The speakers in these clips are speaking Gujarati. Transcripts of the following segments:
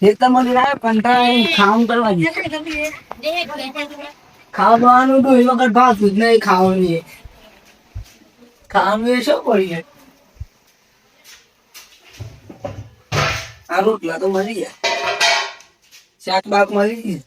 ખેતરમાં જઈને આવ્યો, કંટાળો ખાવાનું કરવા. ખાવાનું તો એ વખત ભાતું જ નહીં ખાવાનું. ખાવાનું એ શું કરીએ આ રોટલા તો મળી ગયા શાક બાક મળી ગયું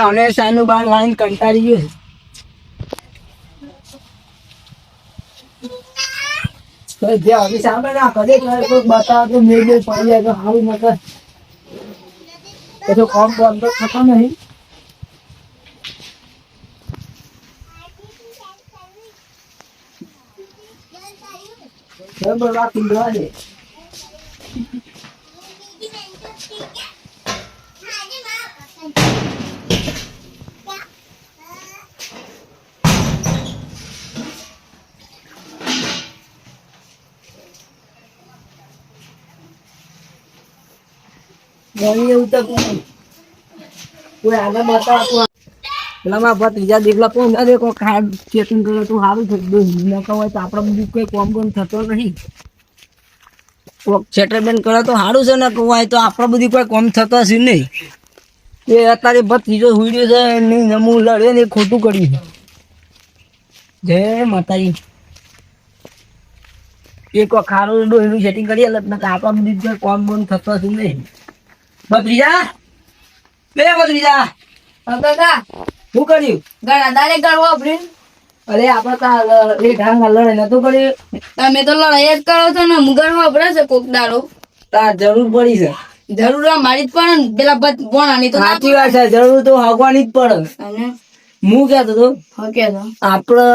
અને સાનું બાર લાઈન કંટાળી ગયો જે હવે સામે ના કોઈ બતાવો તો એ તો કોમ તો થતો નહીં. બરાબર રાખી દેવા દે ગણી એવું તો પેલા માં દેખલા કોણ ના દેખો, ખાડ કરે તો સારું થતું ન હોય તો આપણે બધું કોઈ કોમ કોમ થતો નહીં. સેટલમેન્ટ કરે તો સારું છે, ને કહેવાય તો આપણે બધી કોઈ કોમ થતો હશે નહીં. એ અત્યારે બસ ત્રીજો હુડ્યો છે નહીં નમું લડે ને ખોટું કર્યું જય માતાજી. એક વખત ખારું ડોહીનું સેટિંગ કરી એટલે આપણા બધી કોઈ કોમ કોમ થતો હશે નહીં. બત્રીજા બે બત્રીજા કાકા શું કર્યું? ગાડા દારે ગાડવા ભરીને. અરે આપણે તો એ ઢાંગ લડાઈ નતું કર્યું. તમે તો લડાઈ જ કરો છો ને હું ગળવા ભરે છે કોક દાડો. તાર જરૂર પડી છે. જરૂર મારી જ પણ પેલા બધ બોણાની તો સાચી વાત છે જરૂર તો હગવાની જ પડે. હું કેતો તો આપડે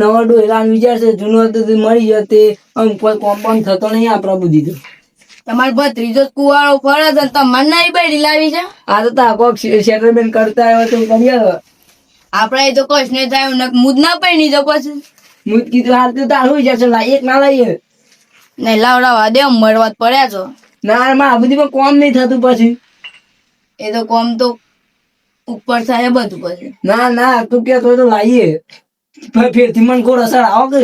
નવા ડોયરાનો વિચાર છે જૂનો હતો મરી કોઈ કોમ્પાઉન્ડ થતો નહીં આપડા બુદ્ધિ તો. તમારે ભત્રીજો ત્રીજો જ કુવાળો ફરે છે તમારે નહીં બેડી લાવી છે. આ તો તા કોક સેટલમેન્ટ કરતા આવ્યો તો હવે. આપણે તો કશ નહીં થાય ને મુદ ના પડી તો પછી. મુદ કીધું હાલ તો તારું વિચાર છે એક ના લઈએ. નહીં લાવડાવા દે મળવા પડ્યા છો. ના માં આ બધીમાં કોમ નહીં થતું પછી. એ તો કોમ તો ઉપર થાય બધું પછી. ના ના તું કે તો લાવીએ ફેર ફેરથી મને ગોળ અસર આવો કે.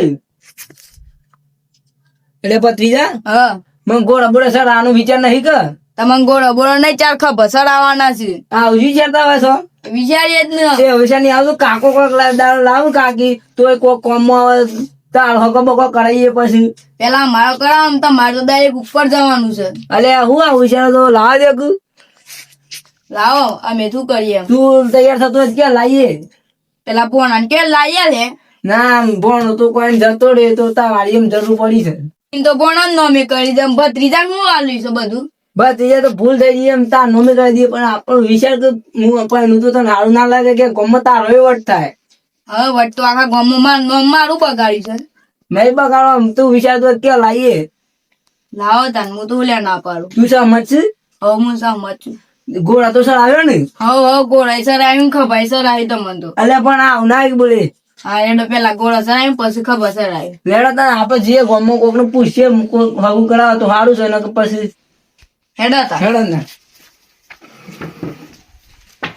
એટલે પત્રીજા હા. મને ગોળ અબોળ અસર આનો વિચાર નહીં કે તમને ગોળ બોળો નહીં ચાર ખબર આવવાના છે આ વિચારતા હોય છો? વિચારીએ જ ને. એ વિચાર નહીં આવતું કાકો કોક લાવ કાકી તોય કોક કોમ આવે તાર હકો બકો કરાવીએ પછી. પેલા મારો કરાવ તો મારે તો ડાયરેક્ટ ઉપર જવાનું છે. અલે હું આ વિચાર તો લાવ દે કુ લાવો અમે શું કરીએ? તું તૈયાર થતો જ ક્યાં લાવીએ? પેલા પોણા કે લાવીએ લે. ના ભણ તો કોઈ જતો રે તો તાર એમ જરૂર પડી છે. તો પોણા નોમી કરી દે ભત્રીજા હું આલ્યું છે બધું? ભત્રીજા તો ભૂલ થઈ ગઈ એમ તાર નોમી કરી દઈએ પણ આપણો વિચાર તો હું અપાયું તો તને સારું ના લાગે કે ગમે તારો વટ થાય. હવે વટ તો આખા ગમો માં નોમ મારું બગાડ્યું છે. નહીં બગાડવા તું વિચાર તો કે લાવીએ લાવો તાન હું તો લે ના પાડું. તું સમજ છે? હવે હું સમજ છું? ગોળા તો સર આવ્યો ને? હવે હવે ગોળા સર આવ્યું ખભાઈ સર આવી તમને તો. અલ્યા પણ આવ ના બોલે. હા એટલે પેલા ગોળા આવ્યું પછી ખબર આવ્યું લેડા તને આપણે જે ગામમાં કોક ને પૂછીએ હગું કરાવે તો સારું છે નકર પછી હેડો તા હેડો ને.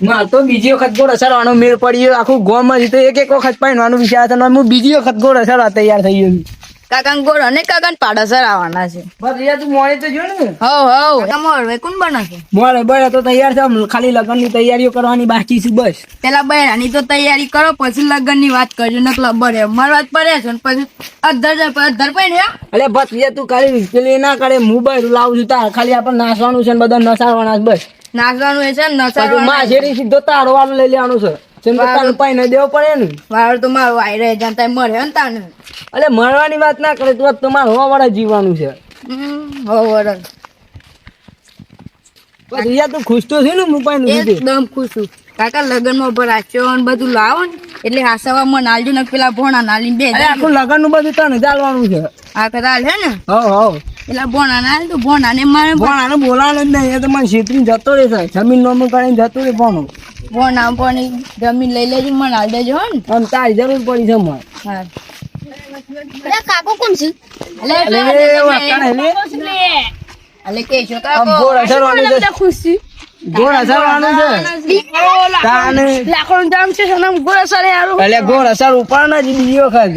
માર તો બીજી વખત ગોળ અસરવાનો મેળ પડ્યો આખું ગોમ જ તો એક એક વખત પહેરવાનું વિચાર હતો હું બીજી વખત ગોળ સરવા તૈયાર થઈ ગયો કાકા ગોળ અને કાકા પાડા સર આવવાના છે. બસ યાર તું મોડે તો જો ને? હવ હવ તમારે હવે કોણ બનાવશે મોડે બળે તો તૈયાર છે ખાલી ખાલી લગ્નની તૈયારીઓ કરવાની બાકી છે બસ. પેલા બહેરાની તો તૈયારી કરો પછી લગ્નની વાત કરજો ને બરે. મારવા જ પડે છે ને પછી અધર અધર પણ ને અલે બસ યાર તું ખાલી પેલી ના કરે મોબાઈલ લાવજો લાવું છું તાર. ખાલી આપણે નાસવાનું છે ને બધા નસાડવાના છે બસ. નાસવાનું છે ને નચાડવાનું માં શેરી સીધો તારો વાળું લઈ લેવાનું છે. જેમ કે તારું પાઈને દેવો પડે ને. વાળ તો મારું વાઈ રહે જાણતા મળે ને તાને. અલે મળવાની વાત ના કરે તું તમારે હોવા વાળા જીવવાનું છે. હો તું ખુશ તો છે ને હું પાઈને એકદમ ખુશ છું. કાકા લગનમાં ભરાશો ને બધું લાવો ને. એટલે હાસવા માં નાલજો ને પેલા ભોણા નાલીને બે આખું લગનનું બધું તને ચાલવાનું છે. આ કદાલ છે ને. હો હો પેલા ભોણા નાલ તો ભોણા ને મારે ભોણા આને બોલાવે જ નહીં એ તો મને છેતરીને જતો રહે છે જમીન નોમ કરીને જતો રહે પણ ફોન આમ પણ જમીન લઈ લેજો મને હાલ દેજો હો ને. આમ તારી જરૂર પડી છે મને હા. અરે કાકો કોણ છે? અલે અલે અલે, અલે, કેશો આમ કાકો ગોળ અસરવાનું છે. ખુશ છે. ગોળ અસરવાનું છે. તાને લાકડું જામ છે સનમ ગોળ અસર યાર અલે ગોળ અસર ઉપર ના જ બીજી વખત.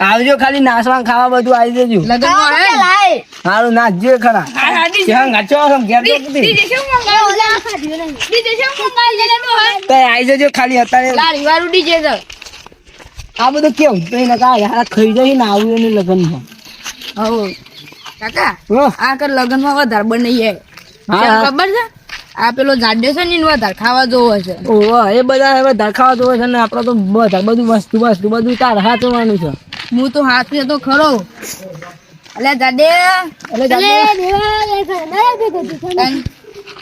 આવજો ખાલી નાસવા ખાવા બધું આવી દેજો સારું નાચજો ખરા. આવી જજો ખાલી અત્યારે. ડીજે આ બધું કેવું? તો એને કા યાર ખાઈ જાય ને આવું એને લગ્નમાં. હો કાકા આ કર લગનમાં વધારે કેમ ખબર છે? આ પેલો જાડ્યો છે ને એને વધારે ખાવા જોવો છે. ઓહો એ બધા હવે ધરખાવા જોવો છે ને આપડે તો બધા બધું વસ્તુ વસ્તુ બધું તાર હાચવાનું છે. હું તો હાથ તો ખરો. અલે જાડે અલે જાતે-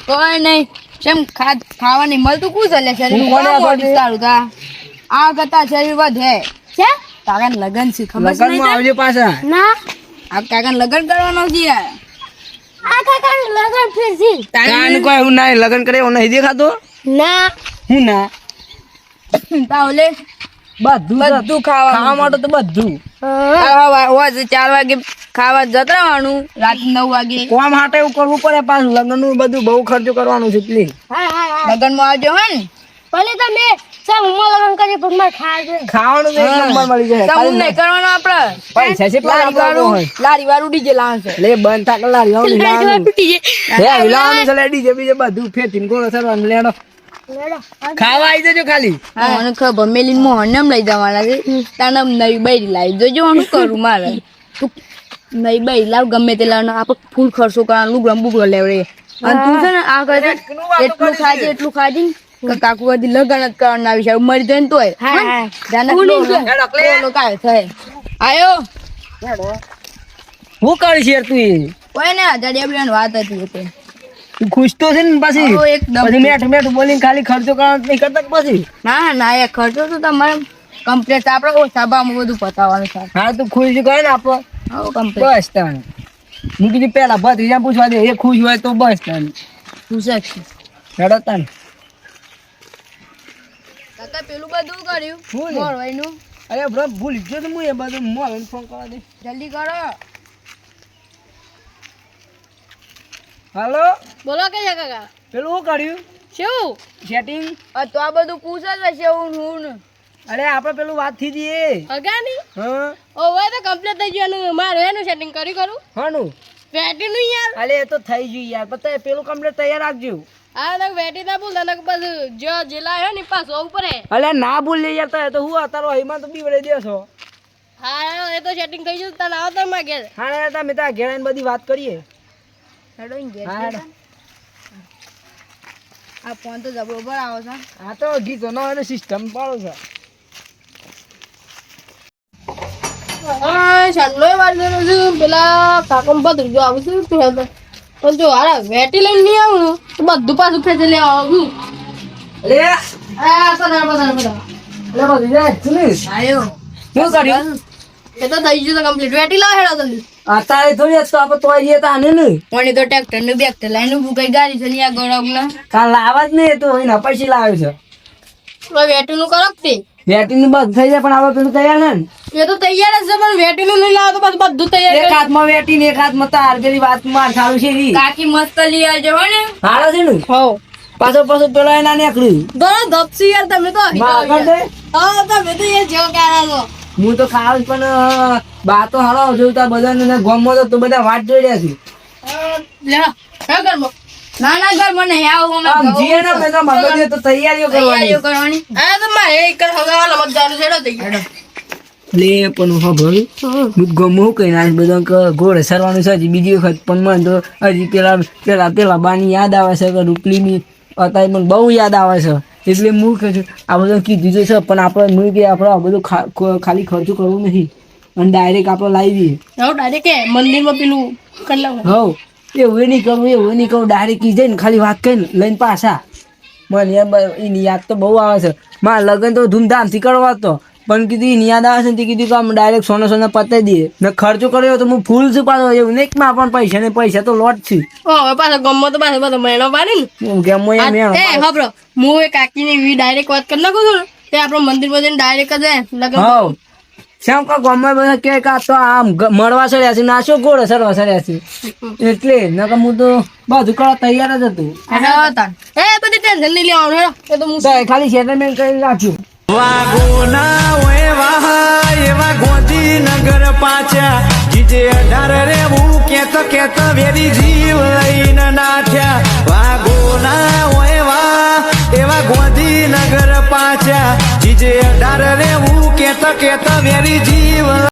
કોઈ નહીં. કેમ ખા ખાવાની મળતું કું છે શરીર સારું તા આ કરતા શરીર વધે. છે? કાકા લગન છે ખબર છે માં આવજે પાછા. ના. આ કાકા લગન કરવાનો છે. આ કાકા લગન ફેર છે કાન કોઈ હું નહીં લગ્ન કરે હું નહીં દેખાતો? ના. હું ના? તાવલે બધું બધું ખાવાનું. ખાવા માટે તો બધું. હોજ ચાર વાગે ખાવા જતા રહેવાનું. રાત નવ વાગે. કોમ માટે એવું કરવું પડે પાછું. લગ્નનું બધું બહુ ખર્ચો કરવાનું છે હા લગનમાં આવજો હે ને. ભલે તમે સા હું લગન કરી પણ મારે ખાવાનું એક નંબર મળી જાય. તો નહીં કરવાનો આપડે પૈસા છે લારી વાળું લારી વાળું ડીજે લાવશે એટલે બંધ થાક લારી વાળું લાવવાનું તૂટી હે લાવવાનું છે લેડી બીજે બધું ગોળ સરવાનું. લેડો ખાવા આવી જજો ખાલી. મને ખબર. મેલી મોહન ને લઈ જવાના છે. તાને નવી બૈરી લાવી. જોજો હું કરું મારે. તું નવી બૈરી લાવ ગમે તે લાવ. આપણે ફૂલ ખર્ચો કરવાનું લુગડા બુગડો લેવડે. અને તું છે ને આ કરે એટલું ખાજે એટલું ખાજી કાકુ કદી લગન જ કરવાનું આવી છે. મરી જાય ને તોય. થાય. આયો. હું કરીશ યાર તું એ? કોઈ ને આપણી વાત હતી ખુશ તો છે ને પછી? પછી મેઠ મેઠ બોલીને ખાલી ખર્ચો નહીં કરતા પછી? ના ના એ ખર્ચો તો તમારે કમ્પ્લેટ આપણે સભામાં બધું પતાવવાનું છે. હા તું ખુશ કરે ને આપો. બસ તાને હું કીધું પેલા ભત્રીજા પૂછવા દે એ ખુશ હોય તો બસ તને ખુશ જ છે? હેડો તાને કાકા પેલું બધું કર્યું? મોરવાઈનું? અરે બ્રો ભૂલી ગયો તો હું એ બધું. મોબાઈલ ફોન કરવા દે. જલ્દી કરો. હાલો? બોલો કે છે કાકા? પેલું શું કર્યું શું? સેટિંગ? તો આ બધું પૂછે જ હશે હું હું અરે આપણે પેલું વાત થઈ હતી અગાની? હા. ઓ હવે તો કમ્પ્લીટ થઈ ગયું એનું. મારે એનું સેટિંગ કરી કરું હાનું? વેટી નું યાર. અરે એ તો થઈ ગયું યાર. પતા પેલું કમ્પ્લીટ તૈયાર રાખજો. હા તક વેટી ના ભૂલ તને બસ જો જિલ્લા હે ને પાછો ઉપર હે. અલે ના ભૂલ યાર તો એ તો હું અતારો હિમાન તો બીવડે દેશો હા એ તો સેટિંગ થઈ ગયું તને આવો તો માં ઘેર. હા ને તમે ત્યાં ઘેર બધી વાત કરીએ. હા હેડો. આ ફોન તો જબરો આવો છે. હા તો ગીતો નો એને સિસ્ટમ પાડો છે. વાર કર્યો છું. પેલા કાકમ બધું જો આવું છું. તું પણ જો હારા વેટી લઈને નહીં આવું. તો બધું પાછું ખેંચી લે આવું. અરે આ તો ના બધા બધા અલે બધી જાય સુનિશ આયો. શું કર્યું? એ તો થઈ ગયું તો કમ્પ્લીટ વેટી લાવ હેડો જલ્દી. અત્યારે થોડી તો આપણે તો જઈએ તા ને મને તો ટ્રેક્ટર ને બેક્ટર લઈને ઊભું કઈ ગાડી છે આ ના કાલ લાવા જ નહીં તો એના પછી લાવ્યો છે. હવે વેટી નું કરો તે. બેટિંગનું બધું થઈ જાય પણ આપણે પેલું તૈયાર ને? એ તો તૈયાર જ છે પણ વેટી નું નહીં લાવો તો બસ બધું તૈયાર એક હાથમાં ને એક હાથમાં તાર પેલી વાત માર સારું છે ઈ. કાકી મસ્ત લઈ આવજો હો ને. હાલો છે ને? હો પાછો પાછો પેલો એના નીકળ્યું બરો ધપસી યાર તમે તો. હા તમે તો એ જેવો ક્યારે છો હું તો ખાવ પણ બા તો હારો જોતા બધા ગમો તો બધા વાત જોઈ રહ્યા છે. ના ના ઘર મને આવું આમ જીએ ને પેલા મગજે તો તૈયારીઓ કરવાની. આ તો મારે એક હવે નમક જાનું છેડો થઈ ગયો. લે પણ હા ભરું હું ગમો કઈ ના બધા ક- ઘોડે સરવાનું છે હજી બીજી વખત પણ મને તો હજી પેલા પેલા પેલા બાની યાદ આવે છે કે રૂપલીની અત્યારે મને બહુ યાદ આવે છે. એટલે હું કહું છું આ બધું કીધું તો છે પણ આપણે હું કે આપણે આ બધું ખાલી ખર્ચું કરવું નહીં અને ડાયરેક્ટ આપણે લાવી દઈએ. હવે ડાયરેક્ટ મંદિરમાં પેલું કરી લાવું હવ કહું એ નહીં કરવું એવું નહીં કરવું ડાયરેક્ટ કી જઈને ખાલી વાત કરીને લઈને પાછા. મને એની યાદ તો બહુ આવે છે. મારા લગ્ન તો ધૂમધામથી કરવા તો. પણ કીધું યાદ આવે છે તે કીધું કે આમ ડાયરેક્ટ સોના સોના પતાવી દઈએ. ને ખર્ચો કર્યો તો હું ફૂલ છું પાછો એવું નહીં માં પણ પૈસા ને પૈસા તો લોટ છે. હવે પાછો ગમો તો પાછો બધો મહિનો પાડે ને. ગમો એ એમ એ હું એ કાકીની એવી ડાયરેક્ટ વાત કરી નાખું છું તે આપણો મંદિરમાં ડાયરેક્ટ જ લગન હા શ્યામ કા ગામમાં બધા કે કા તો આમ મળવા સડ્યા છે નાશો ગોળ સરવા સડ્યા છે? એટલે નકર હું તો બધું કરવા તૈયાર જ હતું. એ બધી ટેન્શન નહીં લેવાનું એ તો હું ખાલી સેટલમેન્ટ કરી રાખ્યું વાગોના એવા એવા ગોંધીનગર પાછા. જીજે અઢાર વેરી જીવ લઈને નાઠ્યા વાગોના એવા એવા ગોંધીનગર પાછા. જીજે અઢાર રેવું કેત કેત વેરી જીવ